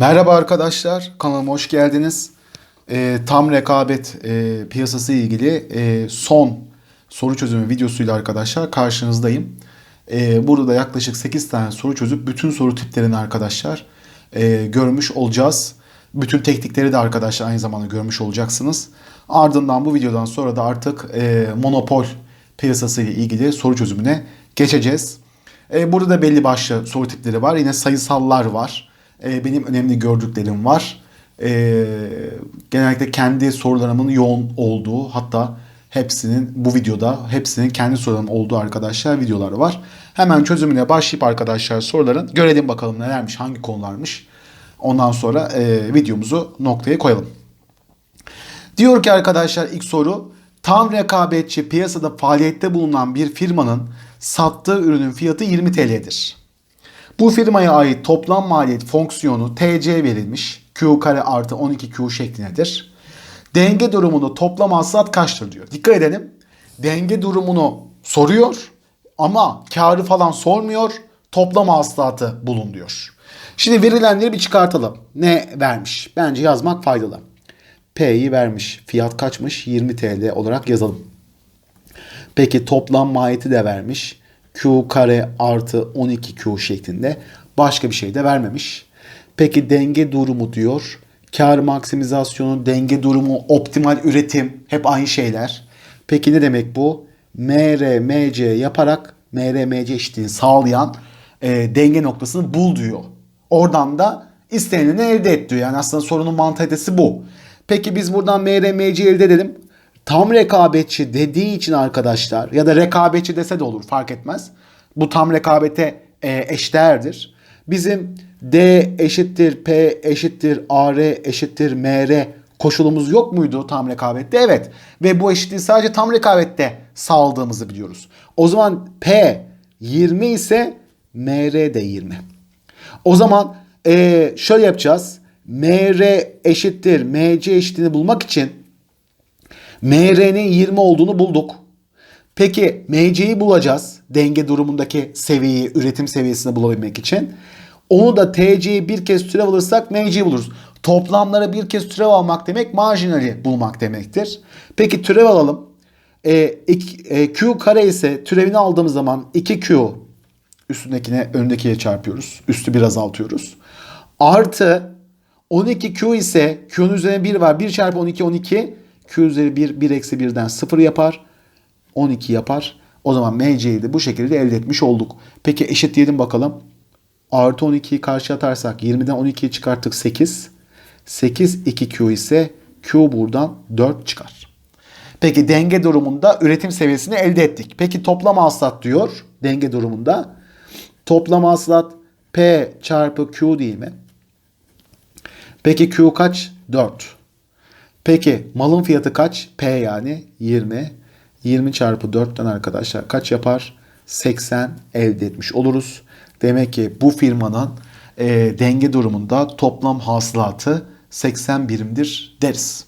Merhaba arkadaşlar, kanalıma hoş geldiniz. Ee, tam rekabet e, piyasası ilgili e, son soru çözümü videosuyla arkadaşlar karşınızdayım. Ee, burada da yaklaşık 8 tane soru çözüp bütün soru tiplerini arkadaşlar e, görmüş olacağız. Bütün teknikleri de arkadaşlar aynı zamanda görmüş olacaksınız. Ardından bu videodan sonra da artık e, monopol piyasası ile ilgili soru çözümüne geçeceğiz. E, burada da belli başlı soru tipleri var. Yine sayısallar var. E, benim önemli gördüklerim var. E, genellikle kendi sorularımın yoğun olduğu hatta hepsinin bu videoda hepsinin kendi sorularının olduğu arkadaşlar videoları var. Hemen çözümüne başlayıp arkadaşlar soruların görelim bakalım nelermiş hangi konularmış. Ondan sonra e, videomuzu noktaya koyalım. Diyor ki arkadaşlar ilk soru tam rekabetçi piyasada faaliyette bulunan bir firmanın sattığı ürünün fiyatı 20 TL'dir. Bu firmaya ait toplam maliyet fonksiyonu TC verilmiş. Q kare artı 12Q şeklindedir. Denge durumunda toplam hasılat kaçtır diyor. Dikkat edelim. Denge durumunu soruyor ama karı falan sormuyor. Toplam hasılatı bulun diyor. Şimdi verilenleri bir çıkartalım. Ne vermiş? Bence yazmak faydalı. P'yi vermiş. Fiyat kaçmış? 20 TL olarak yazalım. Peki toplam maliyeti de vermiş. Q kare artı 12Q şeklinde. Başka bir şey de vermemiş. Peki denge durumu diyor. Kar maksimizasyonu, denge durumu, optimal üretim hep aynı şeyler. Peki ne demek bu? MR, MC yaparak MR, MC eşitliğini sağlayan e, denge noktasını bul diyor. Oradan da istenileni elde et diyor. Yani aslında sorunun mantalitesi bu. Peki biz buradan MR, MC elde edelim. Tam rekabetçi dediği için arkadaşlar ya da rekabetçi dese de olur fark etmez. Bu tam rekabete e, eşdeğerdir. Bizim D eşittir P eşittir AR eşittir MR koşulumuz yok muydu tam rekabette? Evet. Ve bu eşitliği sadece tam rekabette sağladığımızı biliyoruz. O zaman P 20 ise MR de 20. O zaman e, şöyle yapacağız. MR eşittir MC eşitliğini bulmak için MR'nin 20 olduğunu bulduk. Peki MC'yi bulacağız. Denge durumundaki seviyeyi, üretim seviyesini bulabilmek için. Onu da TC'yi bir kez türev alırsak MC'yi buluruz. Toplamlara bir kez türev almak demek marjinali bulmak demektir. Peki türev alalım. E, e, Q kare ise türevini aldığımız zaman 2Q üstündekine önündekiye çarpıyoruz. Üstü bir azaltıyoruz. Artı 12Q ise Q'nun üzerine 1 var. 1 çarpı 12 12. Q üzeri 1 1 eksi 1'den 0 yapar. 12 yapar. O zaman MC'yi de bu şekilde elde etmiş olduk. Peki eşitleyelim bakalım. Artı 12'yi karşı atarsak 20'den 12'yi çıkarttık 8. 8 2Q ise Q buradan 4 çıkar. Peki denge durumunda üretim seviyesini elde ettik. Peki toplam hasılat diyor denge durumunda. Toplam hasılat P çarpı Q değil mi? Peki Q kaç? 4. Peki malın fiyatı kaç? P yani 20. 20 çarpı 4'ten arkadaşlar kaç yapar? 80 elde etmiş oluruz. Demek ki bu firmanın e, denge durumunda toplam hasılatı 80 birimdir deriz.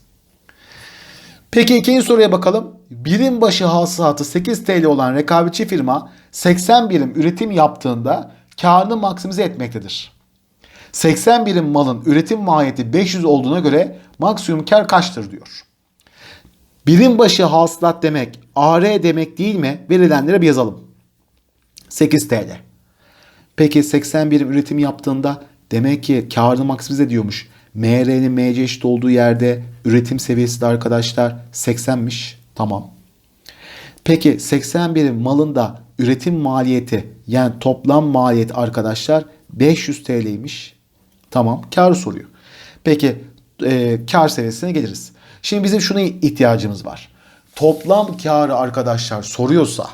Peki ikinci soruya bakalım. Birim başı hasılatı 8 TL olan rekabetçi firma 80 birim üretim yaptığında karını maksimize etmektedir. 80 birim malın üretim maliyeti 500 olduğuna göre maksimum kar kaçtır diyor. Birim başı hasılat demek AR demek değil mi? Verilenlere bir yazalım. 8 TL. Peki 80 birim üretim yaptığında demek ki karını maksimize ediyormuş. MR'nin MC eşit olduğu yerde üretim seviyesi de arkadaşlar 80'miş. Tamam. Peki 80 birim malın da üretim maliyeti yani toplam maliyet arkadaşlar 500 TL'ymiş. Tamam. Karı soruyor. Peki e, kar seviyesine geliriz. Şimdi bizim şuna ihtiyacımız var. Toplam karı arkadaşlar soruyorsa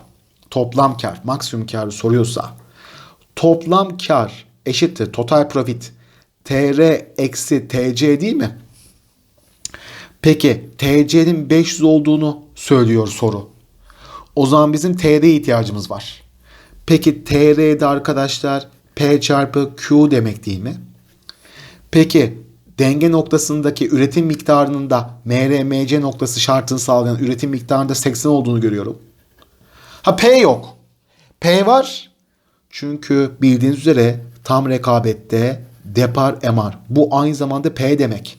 toplam kar, maksimum karı soruyorsa toplam kar eşittir total profit TR eksi TC değil mi? Peki TC'nin 500 olduğunu söylüyor soru. O zaman bizim TR'ye ihtiyacımız var. Peki TR'de arkadaşlar P çarpı Q demek değil mi? Peki denge noktasındaki üretim miktarının da MRMC noktası şartını sağlayan üretim miktarında 80 olduğunu görüyorum. Ha P yok. P var. Çünkü bildiğiniz üzere tam rekabette depar MR. Bu aynı zamanda P demek.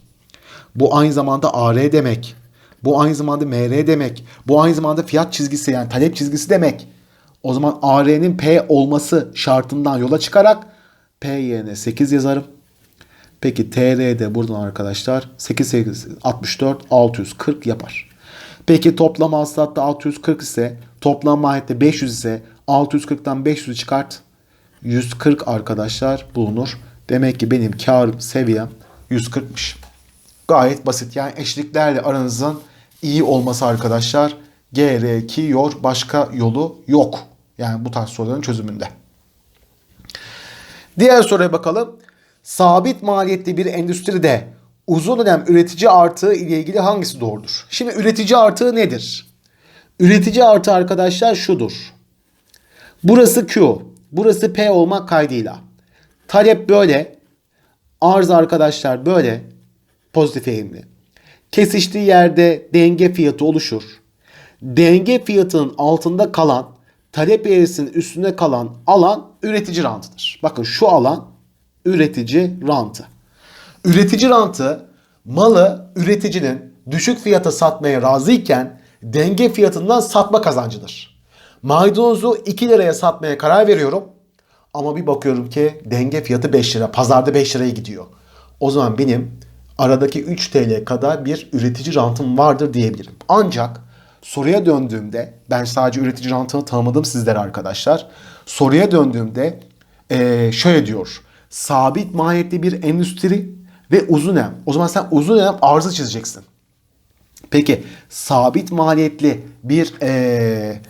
Bu aynı zamanda AR demek. Bu aynı zamanda MR demek. Bu aynı zamanda fiyat çizgisi yani talep çizgisi demek. O zaman AR'nin P olması şartından yola çıkarak P yerine 8 yazarım. Peki TR'de buradan arkadaşlar 8 8 64 640 yapar. Peki toplam hasılatta 640 ise toplam maliyette 500 ise 640'tan 500'ü çıkart. 140 arkadaşlar bulunur. Demek ki benim kar seviyem 140'mış. Gayet basit. Yani eşliklerle aranızın iyi olması arkadaşlar gerekiyor. Başka yolu yok. Yani bu tarz soruların çözümünde. Diğer soruya bakalım. Sabit maliyetli bir endüstride uzun dönem üretici artığı ile ilgili hangisi doğrudur? Şimdi üretici artığı nedir? Üretici artığı arkadaşlar şudur. Burası Q, burası P olmak kaydıyla. Talep böyle, arz arkadaşlar böyle pozitif eğimli. Kesiştiği yerde denge fiyatı oluşur. Denge fiyatının altında kalan, talep eğrisinin üstünde kalan alan üretici rantıdır. Bakın şu alan üretici rantı. Üretici rantı malı üreticinin düşük fiyata satmaya razıyken denge fiyatından satma kazancıdır. Maydanozu 2 liraya satmaya karar veriyorum. Ama bir bakıyorum ki denge fiyatı 5 lira. Pazarda 5 liraya gidiyor. O zaman benim aradaki 3 TL kadar bir üretici rantım vardır diyebilirim. Ancak soruya döndüğümde ben sadece üretici rantını tanımadım sizlere arkadaşlar. Soruya döndüğümde ee, şöyle diyor. Sabit maliyetli bir endüstri ve uzun hem. O zaman sen uzun hem arzı çizeceksin. Peki sabit maliyetli bir ee,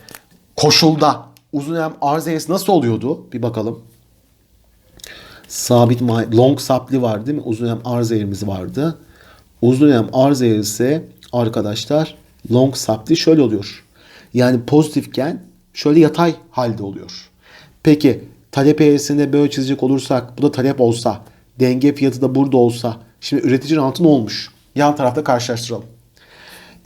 koşulda uzun hem arz eğrisi nasıl oluyordu? Bir bakalım. Sabit maliyet, long sapli var değil mi? Uzun hem arz eğrimiz vardı. Uzun hem arz eğrisi arkadaşlar long sapli şöyle oluyor. Yani pozitifken şöyle yatay halde oluyor. Peki talep eğrisinde böyle çizecek olursak bu da talep olsa denge fiyatı da burada olsa şimdi üretici rantı ne olmuş? Yan tarafta karşılaştıralım.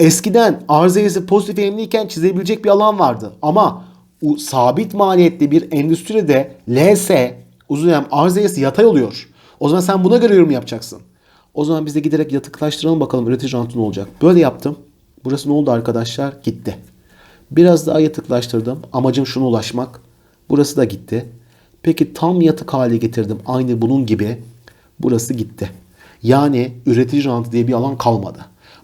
Eskiden arz eğrisi pozitif eğimliyken çizebilecek bir alan vardı. Ama u- sabit maliyetli bir endüstride LS uzun hem arz eğrisi yatay oluyor. O zaman sen buna göre yorum yapacaksın. O zaman biz de giderek yatıklaştıralım bakalım üretici rantı ne olacak. Böyle yaptım. Burası ne oldu arkadaşlar? Gitti. Biraz daha yatıklaştırdım. Amacım şuna ulaşmak. Burası da gitti. Peki tam yatık hale getirdim. Aynı bunun gibi. Burası gitti. Yani üretici rantı diye bir alan kalmadı.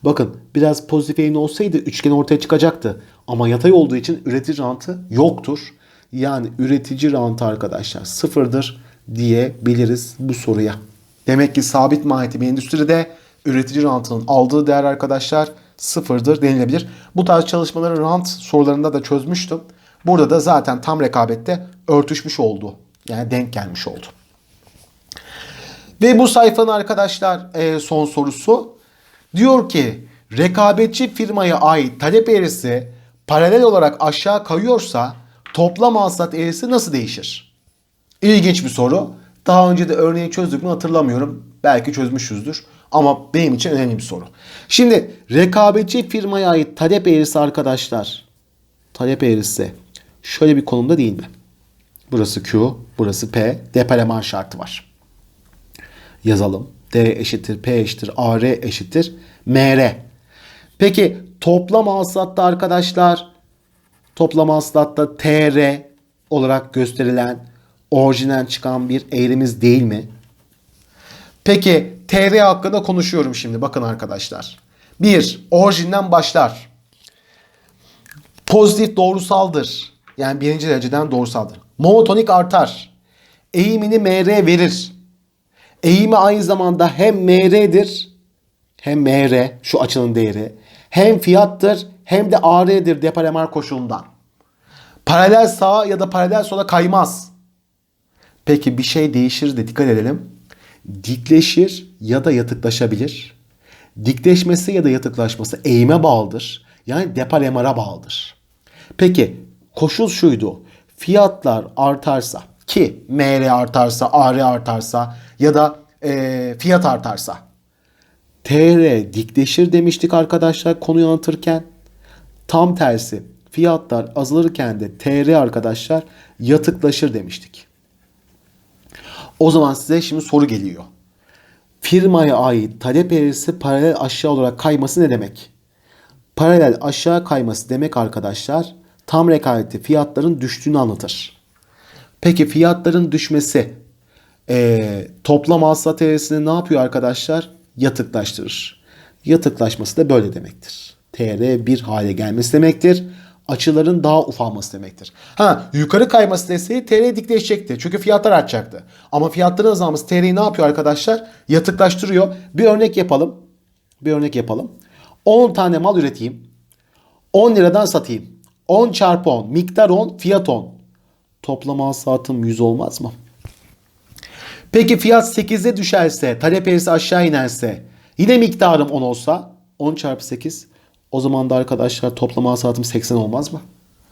Bakın biraz pozitif eğimli olsaydı üçgen ortaya çıkacaktı. Ama yatay olduğu için üretici rantı yoktur. Yani üretici rantı arkadaşlar sıfırdır diyebiliriz bu soruya. Demek ki sabit maliyetli bir endüstride üretici rantının aldığı değer arkadaşlar sıfırdır denilebilir. Bu tarz çalışmaları rant sorularında da çözmüştüm. Burada da zaten tam rekabette örtüşmüş oldu. Yani denk gelmiş oldu. Ve bu sayfanın arkadaşlar e, son sorusu diyor ki rekabetçi firmaya ait talep eğrisi paralel olarak aşağı kayıyorsa toplam hasılat eğrisi nasıl değişir? İlginç bir soru. Daha önce de örneği çözdük mü hatırlamıyorum. Belki çözmüşüzdür. Ama benim için önemli bir soru. Şimdi rekabetçi firmaya ait talep eğrisi arkadaşlar. Talep eğrisi şöyle bir konumda değil mi? Burası Q, burası P. Depeleman şartı var. Yazalım. D eşittir P eşittir AR eşittir MR. Peki toplam hasılatta arkadaşlar toplam hasılatta TR olarak gösterilen orijinal çıkan bir eğrimiz değil mi? Peki TR hakkında konuşuyorum şimdi bakın arkadaşlar. Bir, orijinden başlar. Pozitif doğrusaldır. Yani birinci dereceden doğrusaldır. Monotonik artar. Eğimini MR verir. Eğimi aynı zamanda hem MR'dir hem MR şu açının değeri hem fiyattır hem de AR'dir depalemar koşulundan. Paralel sağa ya da paralel sola kaymaz. Peki bir şey değişir de dikkat edelim. Dikleşir ya da yatıklaşabilir. Dikleşmesi ya da yatıklaşması eğime bağlıdır. Yani depalemara bağlıdır. Peki koşul şuydu. Fiyatlar artarsa ki MR artarsa, AR artarsa ya da e, fiyat artarsa TR dikleşir demiştik arkadaşlar konuyu anlatırken. Tam tersi fiyatlar azalırken de TR arkadaşlar yatıklaşır demiştik. O zaman size şimdi soru geliyor. Firmaya ait talep eğrisi paralel aşağı olarak kayması ne demek? Paralel aşağı kayması demek arkadaşlar tam rekabeti fiyatların düştüğünü anlatır. Peki fiyatların düşmesi e, toplam hasılat eğrisini ne yapıyor arkadaşlar? Yatıklaştırır. Yatıklaşması da böyle demektir. TR bir hale gelmesi demektir. Açıların daha ufalması demektir. Ha yukarı kayması deseydi TR dikleşecekti. Çünkü fiyatlar artacaktı. Ama fiyatların azalması TR'yi ne yapıyor arkadaşlar? Yatıklaştırıyor. Bir örnek yapalım. Bir örnek yapalım. 10 tane mal üreteyim. 10 liradan satayım. 10 çarpı 10. Miktar 10, fiyat 10. Toplam hasılatım 100 olmaz mı? Peki fiyat 8'e düşerse, talep eğrisi aşağı inerse, yine miktarım 10 olsa 10 çarpı 8 o zaman da arkadaşlar toplam hasılatım 80 olmaz mı?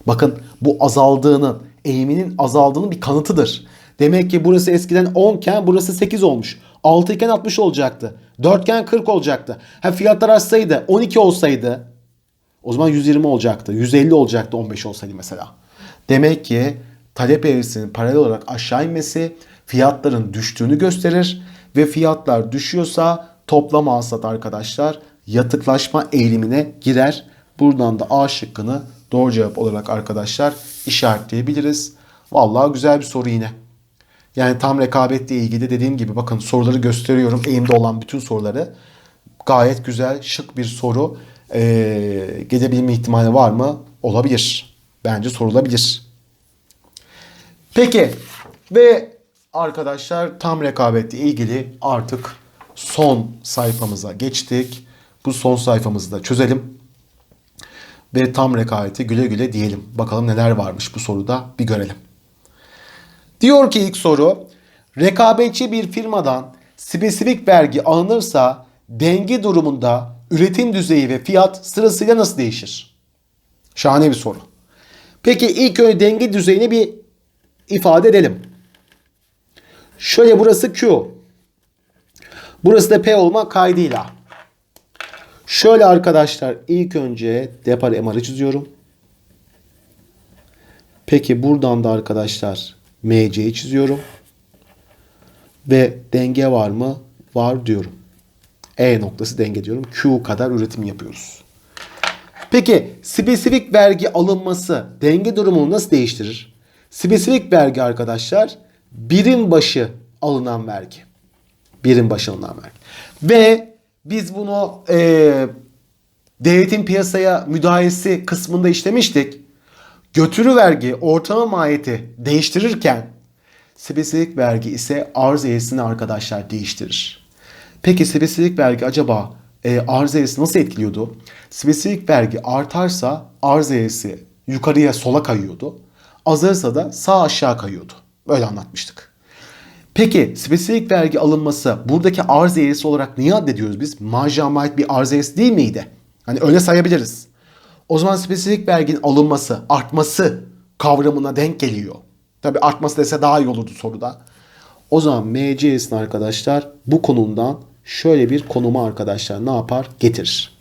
Bakın bu azaldığının, eğiminin azaldığının bir kanıtıdır. Demek ki burası eskiden 10 iken burası 8 olmuş. 6 iken 60 olacaktı. 4 iken 40 olacaktı. Ha fiyatlar artsaydı 12 olsaydı o zaman 120 olacaktı. 150 olacaktı 15 olsaydı mesela. Demek ki talep eğrisinin paralel olarak aşağı inmesi fiyatların düştüğünü gösterir ve fiyatlar düşüyorsa toplam hasılat arkadaşlar yatıklaşma eğilimine girer. Buradan da A şıkkını doğru cevap olarak arkadaşlar işaretleyebiliriz. Vallahi güzel bir soru yine. Yani tam rekabetle ilgili dediğim gibi bakın soruları gösteriyorum. Eğimde olan bütün soruları. Gayet güzel, şık bir soru. Ee, gelebilme ihtimali var mı? Olabilir. Bence sorulabilir. Peki ve arkadaşlar tam rekabetle ilgili artık son sayfamıza geçtik. Bu son sayfamızı da çözelim. Ve tam rekabeti güle güle diyelim. Bakalım neler varmış bu soruda bir görelim. Diyor ki ilk soru rekabetçi bir firmadan spesifik vergi alınırsa denge durumunda üretim düzeyi ve fiyat sırasıyla nasıl değişir? Şahane bir soru. Peki ilk önce denge düzeyini bir ifade edelim. Şöyle burası Q. Burası da P olma kaydıyla. Şöyle arkadaşlar ilk önce depar MR'ı çiziyorum. Peki buradan da arkadaşlar MC'yi çiziyorum. Ve denge var mı? Var diyorum. E noktası denge diyorum. Q kadar üretim yapıyoruz. Peki spesifik vergi alınması denge durumunu nasıl değiştirir? Spesifik vergi arkadaşlar birim başı alınan vergi. Birim başı alınan vergi. Ve biz bunu e, devletin piyasaya müdahalesi kısmında işlemiştik. Götürü vergi ortalama maliyeti değiştirirken spesifik vergi ise arz eğrisini arkadaşlar değiştirir. Peki spesifik vergi acaba e, arz eğrisi nasıl etkiliyordu? Spesifik vergi artarsa arz eğrisi yukarıya sola kayıyordu. Azalırsa da sağ aşağı kayıyordu. Böyle anlatmıştık. Peki spesifik vergi alınması buradaki arz eğrisi olarak niye addediyoruz biz? Marjama ait bir arz eğrisi değil miydi? Hani öyle sayabiliriz. O zaman spesifik verginin alınması, artması kavramına denk geliyor. Tabi artması dese daha iyi olurdu soruda. O zaman MCS'in arkadaşlar bu konumdan şöyle bir konuma arkadaşlar ne yapar? Getirir.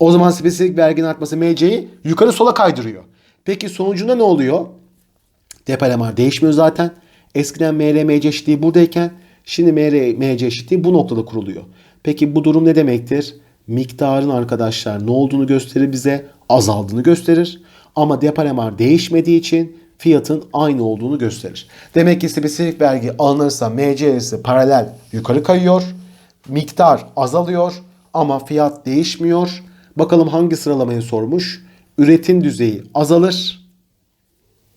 O zaman spesifik verginin artması MC'yi yukarı sola kaydırıyor. Peki sonucunda ne oluyor? Depolama değişmiyor zaten. Eskiden MRMC eşitliği buradayken şimdi MRMC eşitliği bu noktada kuruluyor. Peki bu durum ne demektir? Miktarın arkadaşlar ne olduğunu gösterir bize, azaldığını gösterir. Ama depolama değişmediği için fiyatın aynı olduğunu gösterir. Demek ki spesifik vergi alınırsa MC'si paralel yukarı kayıyor. Miktar azalıyor ama fiyat değişmiyor. Bakalım hangi sıralamayı sormuş? Üretim düzeyi azalır.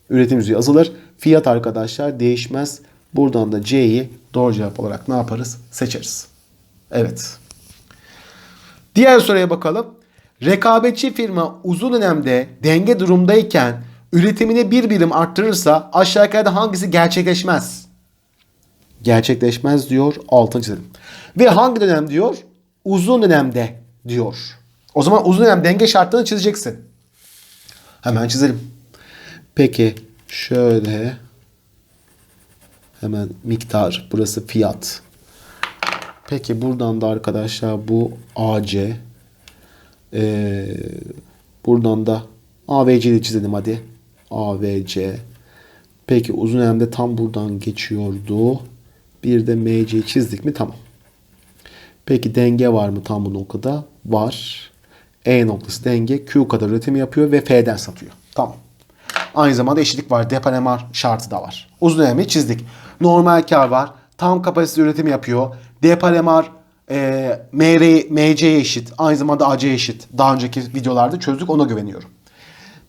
Üretim düzeyi azalır. Fiyat arkadaşlar değişmez. Buradan da C'yi doğru cevap olarak ne yaparız? Seçeriz. Evet. Diğer soruya bakalım. Rekabetçi firma uzun dönemde denge durumdayken üretimini bir birim arttırırsa aşağı yukarıda hangisi gerçekleşmez? Gerçekleşmez diyor. Altını çizelim. Ve hangi dönem diyor? Uzun dönemde diyor. O zaman uzun dönem denge şartlarını çizeceksin. Hemen çizelim. Peki şöyle hemen miktar burası fiyat. Peki buradan da arkadaşlar bu AC ee, buradan da AVC'yi çizelim hadi. AVC. Peki uzun dönemde tam buradan geçiyordu. Bir de MC'yi çizdik mi? Tamam. Peki denge var mı tam bu noktada? Var. E noktası denge Q kadar üretim yapıyor ve F'den satıyor. Tamam. Aynı zamanda eşitlik var. Deponemar şartı da var. Uzun dönemi çizdik. Normal kar var. Tam kapasite üretim yapıyor. Deponemar e, MR, MC'ye eşit. Aynı zamanda AC eşit. Daha önceki videolarda çözdük. Ona güveniyorum.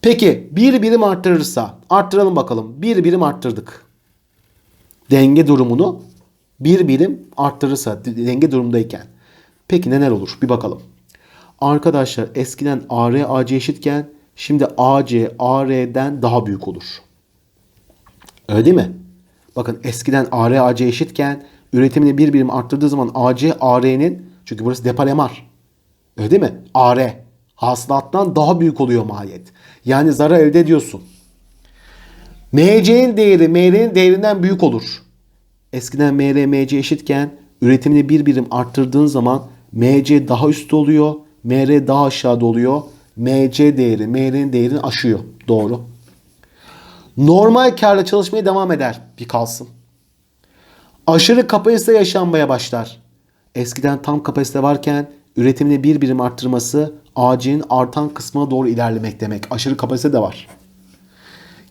Peki bir birim arttırırsa arttıralım bakalım. Bir birim arttırdık. Denge durumunu bir birim arttırırsa denge durumdayken. Peki neler olur? Bir bakalım. Arkadaşlar eskiden AR AC eşitken şimdi AC AR'den daha büyük olur. Öyle değil mi? Bakın eskiden AR AC eşitken üretimini bir birim arttırdığı zaman AC AR'nin çünkü burası depolemar. Öyle değil mi? AR hasılattan daha büyük oluyor maliyet. Yani zarar elde ediyorsun. MC'nin değeri MR'nin değerinden büyük olur. Eskiden MR MC eşitken üretimini bir birim arttırdığın zaman MC daha üstte oluyor. MR daha aşağıda oluyor. MC değeri MR'nin değerini aşıyor. Doğru. Normal karla çalışmaya devam eder. Bir kalsın. Aşırı kapasite yaşanmaya başlar. Eskiden tam kapasite varken üretimini bir birim arttırması AC'nin artan kısmına doğru ilerlemek demek. Aşırı kapasite de var.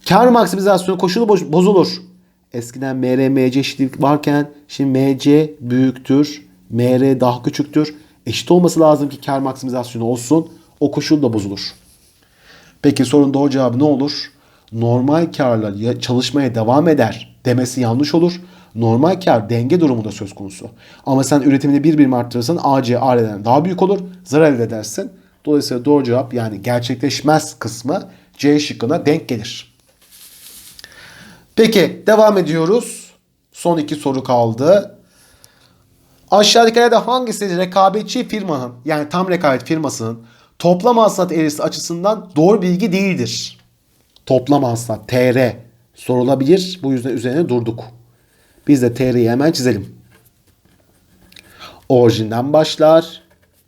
Kar maksimizasyonu koşulu boz- bozulur. Eskiden MR, MC eşitlik varken şimdi MC büyüktür, MR daha küçüktür. Eşit olması lazım ki kar maksimizasyonu olsun. O koşul da bozulur. Peki sorun doğru cevabı ne olur? Normal karla ya- çalışmaya devam eder demesi yanlış olur. Normal kar denge durumunda söz konusu. Ama sen üretimini bir birim arttırırsan AC AR'den daha büyük olur. Zarar elde edersin. Dolayısıyla doğru cevap yani gerçekleşmez kısmı C şıkkına denk gelir. Peki devam ediyoruz. Son iki soru kaldı. Aşağıdakilerde hangisi rekabetçi firmanın yani tam rekabet firmasının toplam hasılat eğrisi açısından doğru bilgi değildir? Toplam hasılat TR sorulabilir. Bu yüzden üzerine durduk. Biz de TR'yi hemen çizelim. Orijinden başlar.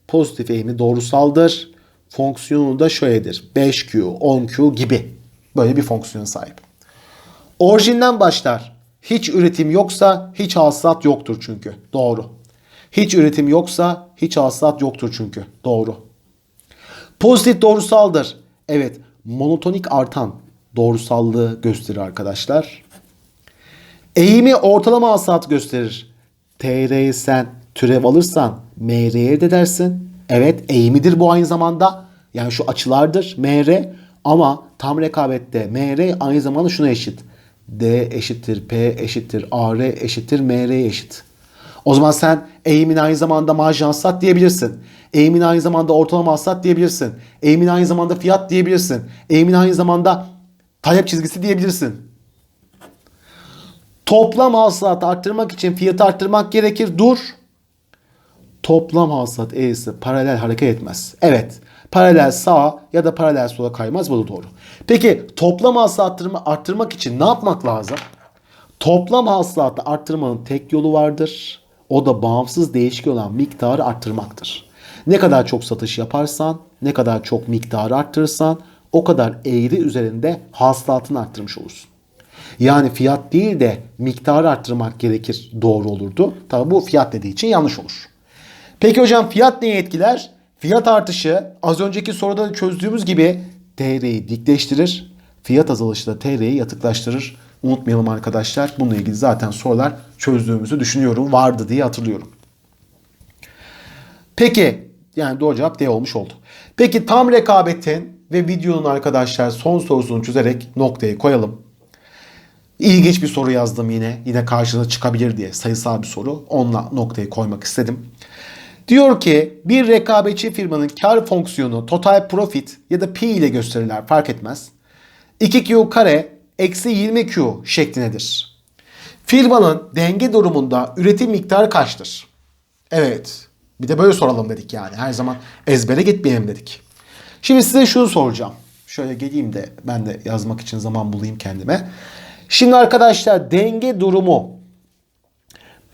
Pozitif eğimi doğrusaldır. Fonksiyonu da şöyledir. 5Q, 10Q gibi. Böyle bir fonksiyona sahip. Orijinden başlar. Hiç üretim yoksa hiç hasılat yoktur çünkü. Doğru. Hiç üretim yoksa hiç hasılat yoktur çünkü. Doğru. Pozitif doğrusaldır. Evet, monotonik artan doğrusallığı gösterir arkadaşlar. Eğimi ortalama hasılat gösterir. TR'yi sen türev alırsan MR'ye elde edersin. Evet eğimidir bu aynı zamanda. Yani şu açılardır MR ama tam rekabette MR aynı zamanda şuna eşit. D eşittir P eşittir AR eşittir MR eşit. O zaman sen eğimin aynı zamanda marjin hasılat diyebilirsin. Eğimin aynı zamanda ortalama hasılat diyebilirsin. Eğimin aynı zamanda fiyat diyebilirsin. Eğimin aynı zamanda talep çizgisi diyebilirsin. Toplam hasılatı arttırmak için fiyatı arttırmak gerekir. Dur. Toplam hasılat eğrisi paralel hareket etmez. Evet. Paralel sağa ya da paralel sola kaymaz. Bu da doğru. Peki toplam arttırma, arttırmak için ne yapmak lazım? Toplam hasılatı arttırmanın tek yolu vardır. O da bağımsız değişken olan miktarı arttırmaktır. Ne kadar çok satış yaparsan, ne kadar çok miktarı arttırırsan o kadar eğri üzerinde hasılatını arttırmış olursun. Yani fiyat değil de miktarı arttırmak gerekir doğru olurdu. Tabi bu fiyat dediği için yanlış olur. Peki hocam fiyat neyi etkiler? Fiyat artışı az önceki soruda da çözdüğümüz gibi TR'yi dikleştirir. Fiyat azalışı da TR'yi yatıklaştırır. Unutmayalım arkadaşlar. Bununla ilgili zaten sorular çözdüğümüzü düşünüyorum. Vardı diye hatırlıyorum. Peki yani doğru cevap D olmuş oldu. Peki tam rekabetin ve videonun arkadaşlar son sorusunu çözerek noktayı koyalım. İlginç bir soru yazdım yine. Yine karşınıza çıkabilir diye sayısal bir soru. Onunla noktayı koymak istedim. Diyor ki bir rekabetçi firmanın kar fonksiyonu total profit ya da P ile gösterirler fark etmez. 2Q kare eksi 20Q şeklindedir. Firmanın denge durumunda üretim miktarı kaçtır? Evet. Bir de böyle soralım dedik yani. Her zaman ezbere gitmeyelim dedik. Şimdi size şunu soracağım. Şöyle geleyim de ben de yazmak için zaman bulayım kendime. Şimdi arkadaşlar denge durumu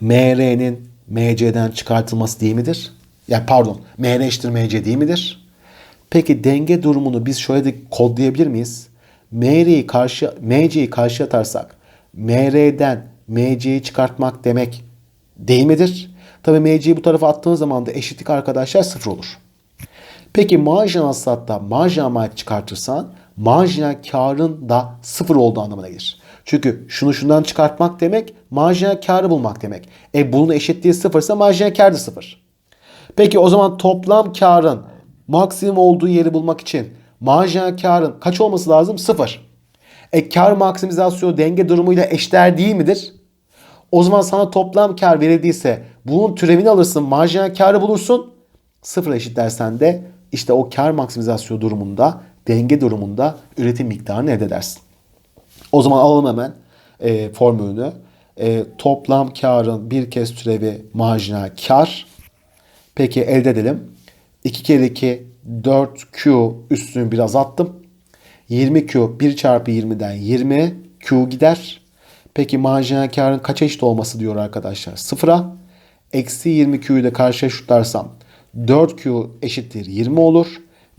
MR'nin MC'den çıkartılması değil midir? Yani pardon MR eşittir MC değil midir? Peki denge durumunu biz şöyle de kodlayabilir miyiz? MR'yi karşı MC'yi karşı atarsak MR'den MC'yi çıkartmak demek değil midir? Tabii MC'yi bu tarafa attığın zaman da eşitlik arkadaşlar sıfır olur. Peki marjinal hasatta marjinal maliyet çıkartırsan marjinal karın da sıfır olduğu anlamına gelir. Çünkü şunu şundan çıkartmak demek marjinal karı bulmak demek. E bunun eşitliği sıfırsa marjinal kar da sıfır. Peki o zaman toplam karın maksimum olduğu yeri bulmak için marjinal karın kaç olması lazım? Sıfır. E kar maksimizasyonu denge durumuyla eşdeğer değil midir? O zaman sana toplam kar verildiyse bunun türevini alırsın, marjinal karı bulursun. Sıfır eşitlersen de işte o kar maksimizasyonu durumunda, denge durumunda üretim miktarını elde edersin. O zaman alalım hemen e, formülünü. E, toplam karın bir kez türevi marjinal kar. Peki elde edelim. 2 kere 2 4Q üstünü biraz attım. 20Q 1 çarpı 20'den 20 Q gider. Peki marjinal karın kaça eşit olması diyor arkadaşlar? Sıfıra. Eksi 20Q'yu da karşıya şutlarsam 4Q eşittir 20 olur.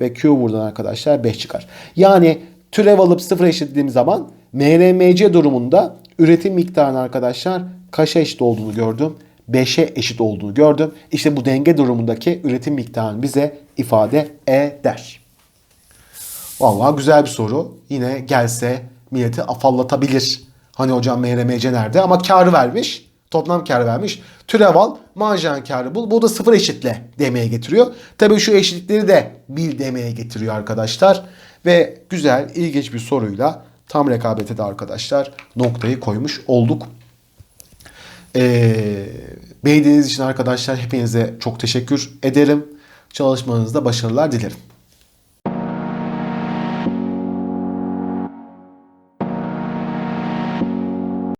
Ve Q buradan arkadaşlar 5 çıkar. Yani türev alıp sıfıra eşitlediğim zaman MRMC durumunda üretim miktarının arkadaşlar kaça eşit olduğunu gördüm. 5'e eşit olduğunu gördüm. İşte bu denge durumundaki üretim miktarını bize ifade eder. Vallahi güzel bir soru. Yine gelse milleti afallatabilir. Hani hocam MRMC nerede? Ama karı vermiş. Toplam karı vermiş. Türev al, marjinal karı bul. Bu da sıfır eşitle demeye getiriyor. Tabii şu eşitlikleri de bil demeye getiriyor arkadaşlar. Ve güzel, ilginç bir soruyla tam rekabete de arkadaşlar noktayı koymuş olduk. Ee, beğendiğiniz için arkadaşlar hepinize çok teşekkür ederim. Çalışmanızda başarılar dilerim.